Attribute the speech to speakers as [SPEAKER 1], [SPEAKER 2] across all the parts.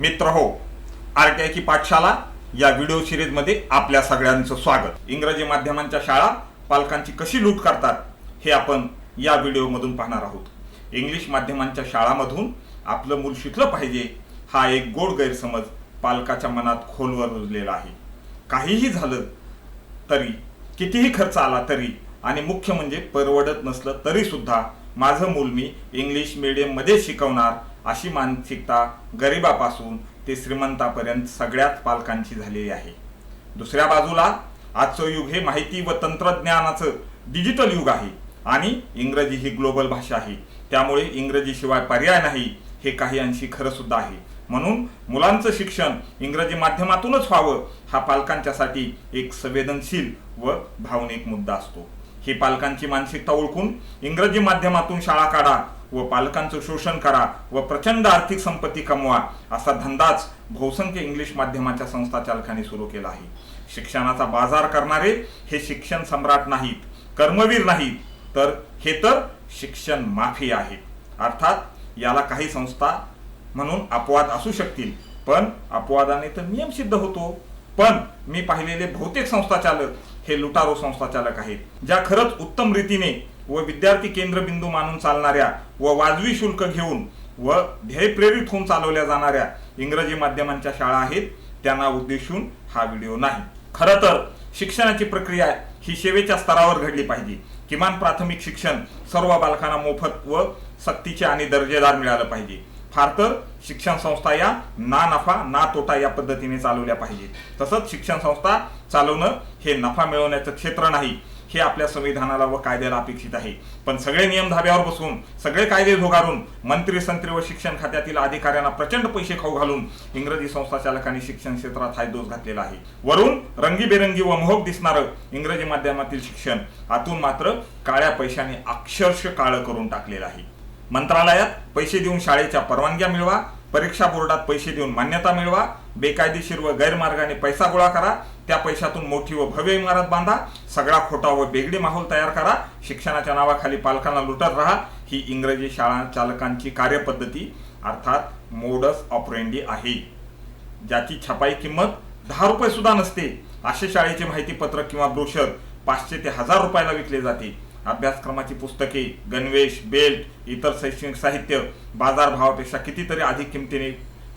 [SPEAKER 1] मित्र हो R T I की पाठशाला या व्हिडिओ सिरीजमध्ये आपल्या सगळ्यांचं स्वागत. इंग्रजी माध्यमांच्या शाळा पालकांची कशी लूट करतात हे आपण या व्हिडिओमधून पाहणार आहोत. इंग्लिश माध्यमांच्या शाळामधून आपलं मूल शिकलं पाहिजे हा एक गोड गैरसमज पालकाच्या मनात खोलवर रुजलेला आहे. काहीही झालं तरी कितीही खर्च आला तरी आणि मुख्य म्हणजे परवडत नसलं तरी सुद्धा माझं मूल मी इंग्लिश मीडियममध्ये शिकवणार अशी मानसिकता गरिबापासून ते श्रीमंतापर्यंत सगळ्याच पालकांची झालेली आहे. दुसऱ्या बाजूला आजचं युग हे माहिती व तंत्रज्ञानाचं डिजिटल युग आहे आणि इंग्रजी ही ग्लोबल भाषा आहे. त्यामुळे इंग्रजीशिवाय पर्याय नाही हे काही अंशी खरं सुद्धा आहे. म्हणून मुलांचं शिक्षण इंग्रजी माध्यमातूनच व्हावं हा पालकांच्यासाठी एक संवेदनशील व भावनिक मुद्दा असतो. ही पालकांची मानसिकता ओळखून इंग्रजी माध्यमातून शाळा काढा व पालकांचं शोषण करा व प्रचंड आर्थिक संपत्ती कमवा असा धंदाच बहुसंख्य इंग्लिश माध्यमाच्या संस्था चालकांनी सुरू केला आहे. शिक्षणाचा बाजार करणारे हे शिक्षण सम्राट नाहीत कर्मवीर नाहीत तर हे तर शिक्षण माफी आहेत अर्थात याला काही संस्था म्हणून अपवाद असू शकतील पण अपवादाने तर नियम सिद्ध होतो. पण मी पाहिलेले बहुतेक संस्था चालक हे लुटारो संस्था चालक आहेत ज्या खरंच उत्तम रीतीने व विद्यार्थी केंद्रबिंदू मानून चालणाऱ्या व वाजवी शुल्क घेऊन व ध्येय प्रेरित होऊन चालवल्या जाणाऱ्या इंग्रजी माध्यमांच्या शाळा आहेत. त्यांना उद्देशून हा व्हिडिओ नाही. खरं तर शिक्षणाची प्रक्रिया ही सेवेच्या स्तरावर घडली पाहिजे. किमान प्राथमिक शिक्षण सर्व बालकांना मोफत व सक्तीचे आणि दर्जेदार मिळालं पाहिजे. फार तर शिक्षण संस्था या ना नफा ना तोटा या पद्धतीने चालवल्या पाहिजेत. तसंच शिक्षण संस्था चालवणं हे नफा मिळवण्याचं क्षेत्र नाही हे आपल्या संविधानाला व कायद्याला अपेक्षित आहे. पण सगळे नियम धाब्यावर बसून सगळे कायदे झोगारून मंत्री संत्री व शिक्षण खात्यातील अधिकाऱ्यांना प्रचंड पैसे खाऊ घालून इंग्रजी संस्था चालकांनी शिक्षण क्षेत्रात हायदोस घातलेला आहे. वरून रंगीबेरंगी व मोहक दिसणारं इंग्रजी माध्यमातील शिक्षण आतून मात्र काळ्या पैशाने अक्षरश काळं करून टाकलेलं आहे. मंत्रालयात पैसे देऊन शाळेच्या परवानग्या मिळवा परीक्षा बोर्डात पैसे देऊन मान्यता मिळवा बेकायदेशीर व गैरमार्गाने पैसा गोळा करा त्या पैशातून मोठी व भव्य इमारत बांधा सगळा खोटा व बेगडी माहोल तयार करा शिक्षणाच्या नावाखाली पालकांना लुटत राहा ही इंग्रजी शाळा चालकांची कार्यपद्धती अर्थात मोडस ऑपरेंडी आहे. ज्याची छपाई किंमत दहा रुपये सुद्धा नसते असे शाळेचे माहिती पत्रक किंवा ब्रोशर पाचशे ते हजार रुपयाला विकले जाते. अभ्यासक्रमाची पुस्तके गणवेश बेल्ट इतर शैक्षणिक साहित्य बाजारभावापेक्षा कितीतरी अधिक किमतीने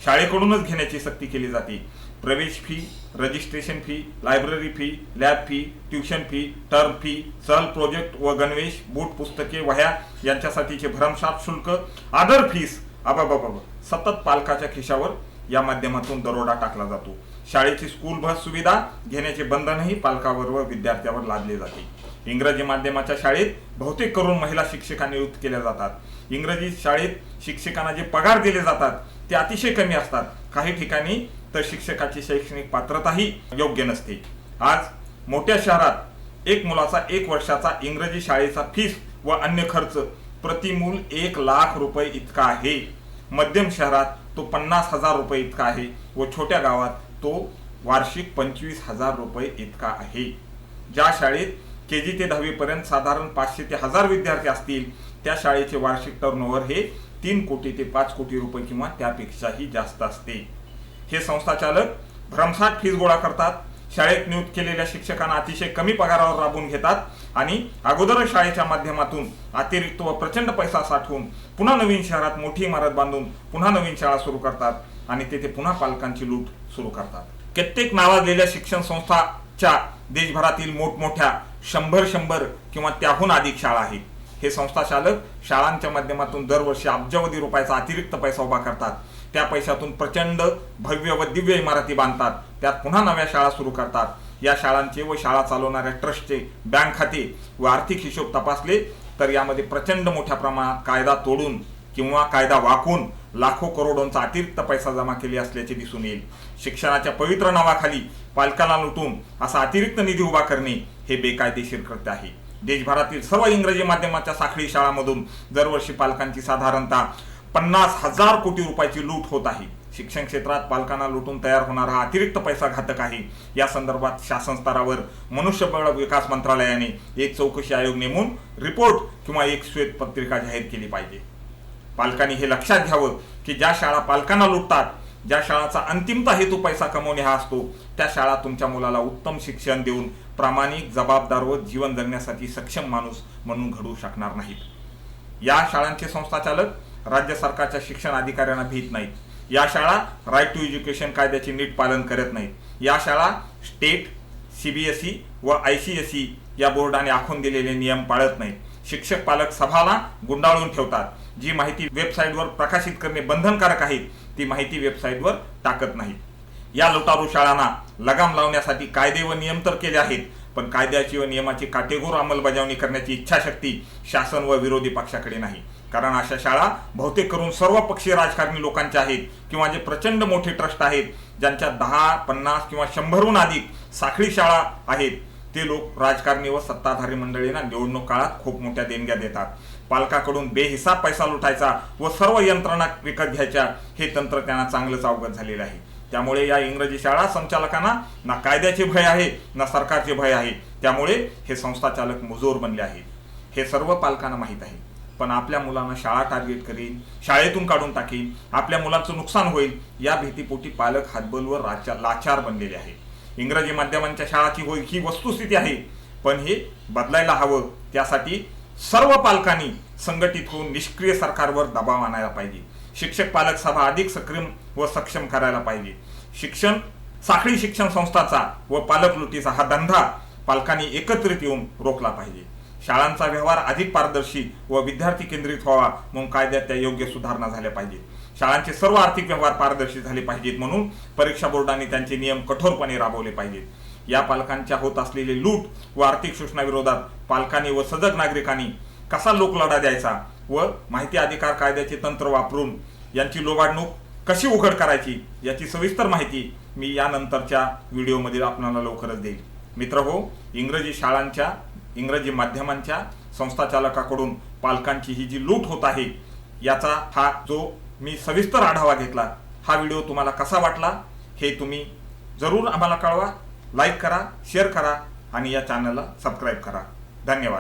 [SPEAKER 1] शाळेकडूनच घेण्याची सक्ती केली जाते. प्रवेश fee registration fee library fee lab fee tuition fee term fee सहल प्रोजेक्ट व गणवेश बूट पुस्तके वह्या यांच्यासाठीचे भरमसाठ शुल्क आदर फीस अबाबाबा सतत पालकाच्या खिशावर या माध्यमातून दरोडा टाकला जातो. शाळेची स्कूल बस सुविधा घेण्याचे बंधनही पालकावर व विद्यार्थ्यावर लादले जाते. इंग्रजी माध्यमाच्या शाळेत बहुतेक करून महिला शिक्षिका नियुक्त केल्या जातात. इंग्रजी शाळेत शिक्षकांना जे पगार दिले जातात ते अतिशय कमी असतात. काही ठिकाणी तर शिक्षकाची शैक्षणिक पात्रताही योग्य नसते. आज मोठ्या शहरात एक मुलाचा एक वर्षाचा इंग्रजी शाळेचा फीस व अन्य खर्च प्रतिमूल एक लाख रुपये इतका आहे. मध्यम शहरात तो पन्नास हजार रुपये इतका आहे व छोट्या गावात तो वार्षिक पंचवीस हजार रुपये इतका आहे. ज्या शाळेत के जी ते दहावीपर्यंत साधारण पाचशे ते हजार विद्यार्थी असतील त्या शाळेचे वार्षिक टर्नओव्हर हे तीन कोटी ते पाच कोटी रुपये किंवा त्यापेक्षाही जास्त असते. हे संस्था चालक फीज गोळा करतात. शाळेत नियुक्त केलेल्या शिक्षकांना अतिशय कमी पगारावर राबवून घेतात आणि अगोदरच शाळेच्या माध्यमातून अतिरिक्त व प्रचंड पैसा साठवून पुन्हा नवीन शहरात मोठी इमारत बांधून पुन्हा नवीन शाळा सुरू करतात आणि तेथे पुन्हा पालकांची लूट सुरू करतात. कित्येक नावाजलेल्या शिक्षण संस्थाच्या देशभरातील मोठमोठ्या शंभर शंभर किंवा त्याहून अधिक शाळा आहेत. हे संस्था चालक शाळांच्या माध्यमातून दरवर्षी अब्जावधी रुपयाचा अतिरिक्त पैसा उभा करतात. त्या पैशातून प्रचंड भव्य व दिव्य इमारती बांधतात. त्यात पुन्हा नव्या शाळा सुरू करतात. या शाळांचे व शाळा चालवणाऱ्या ट्रस्टचे बँक खाते व आर्थिक हिशोब तपासले तर यामध्ये प्रचंड मोठ्या प्रमाणात कायदा तोडून किंवा कायदा वाकून लाखो करोडोंचा अतिरिक्त पैसा जमा केले असल्याचे दिसून येईल. शिक्षणाच्या पवित्र नावाखाली पालकांना लुटून असा अतिरिक्त निधी उभा करणे हे बेकायदेशीर कृत्य आहे. देशभरातील सर्व इंग्रजी माध्यमाच्या साखळी शाळांमधून दरवर्षी पालकांची साधारणतः पन्नास हजार कोटी रुपयाची लूट होत आहे. शिक्षण क्षेत्रात पालकांना लुटून तयार होणारा हा अतिरिक्त पैसा घातक आहे. या संदर्भात शासन स्तरावर मनुष्यबळ विकास मंत्रालयाने एक चौकशी आयोग नेमून रिपोर्ट किंवा एक श्वेत पत्रिका जाहीर केली पाहिजे. पालकांनी हे लक्षात घ्यावं की ज्या शाळा पालकांना लुटतात ज्या शाळाचा अंतिमता हेतू पैसा कमवणे हा असतो त्या शाळा तुमच्या मुलाला उत्तम शिक्षण देऊन प्रामाणिक जबाबदार व जीवन जगण्यासाठी सक्षम माणूस म्हणून घडवू शकणार नाहीत. या शाळांचे संस्थाचालक राज्य सरकारच्या शिक्षण अधिकाऱ्यांना भीत नाहीत. या शाळा राईट टू एज्युकेशन कायद्याचे नीट पालन करत नाहीत. या शाळा स्टेट सीबीएसई व आय सी एस ई या बोर्डाने आखून दिलेले नियम पाळत नाहीत. शिक्षक पालक सभाला गुंडाळून ठेवतात. जी माहिती वेबसाईटवर प्रकाशित करणे बंधनकारक आहे ती माहिती वेबसाईटवर टाकत नाहीत. या लुटारू शाळांना लगाम लावण्यासाठी कायदे व नियम तर केले आहेत पण कायद्याची व नियमाची काटेकोर अंमलबजावणी करण्याची इच्छाशक्ती शासन व विरोधी पक्षाकडे नाही. कारण अशा शाळा बहुतेक करून सर्व पक्षीय राजकारणी लोकांच्या आहेत किंवा जे प्रचंड मोठे ट्रस्ट आहेत ज्यांच्या दहा पन्नास किंवा शंभरहून अधिक साखळी शाळा आहेत ते लोक राजकारणी व सत्ताधारी मंडळींना निवडणूक काळात खूप मोठ्या देणग्या देतात. पालकाकडून बेहिसाब पैसा लुटायचा व सर्व यंत्रणा विकत घ्यायच्या हे तंत्र त्यांना चांगलंच अवगत झालेलं आहे. त्यामुळे या इंग्रजी शाळा संचालकांना ना कायद्याचे भय आहे ना सरकारचे भय आहे. त्यामुळे हे संस्थाचालक मुजोर बनले आहेत. हे सर्व पालकांना माहीत आहे. पण आपल्या मुलांना शाळा टार्गेट करीन शाळेतून काढून टाकीन आपल्या मुलांचं नुकसान होईल या भीतीपोटी पालक हातबलवर राचा- लाचार बनलेले आहे इंग्रजी माध्यमांच्या शाळाची होय ही वस्तुस्थिती आहे. पण हे बदलायला हवं. त्यासाठी सर्व पालकांनी संघटित होऊन निष्क्रिय सरकारवर दबाव आणायला पाहिजे. शिक्षक पालक सभा अधिक सक्रिय व सक्षम करायला पाहिजे. शिक्षण साखळी शिक्षण संस्थाचा व पालक लुटीचा हा धंदा पालकांनी एकत्रित येऊन रोखला पाहिजे. शाळांचा व्यवहार अधिक पारदर्शी व विद्यार्थी केंद्रित व्हावा म्हणून कायद्यात त्या योग्य सुधारणा झाल्या पाहिजेत. शाळांचे सर्व आर्थिक व्यवहार पारदर्शी झाले पाहिजेत म्हणून परीक्षा बोर्डाने त्यांचे नियम कठोरपणे राबवले पाहिजेत. या पालकांच्या होत असलेले लूट व आर्थिक शोषणाविरोधात पालकांनी व सजग नागरिकांनी कसा लोकलढा द्यायचा व माहिती अधिकार कायद्याचे तंत्र वापरून यांची लोबाडणूक कशी उघड करायची याची सविस्तर माहिती मी यानंतरच्या व्हिडिओमध्ये आपल्याला लवकरच देईल. मित्र हो इंग्रजी शाळांच्या इंग्रजी माध्यमांच्या संस्थाचालकाकडून पालकांची ही जी लूट होत आहे याचा हा जो मी सविस्तर आढावा घेतला हा व्हिडिओ तुम्हाला कसा वाटला हे तुम्ही जरूर आम्हाला कळवा लाईक करा शेअर करा आणि या चॅनलला सबस्क्राईब करा. धन्यवाद.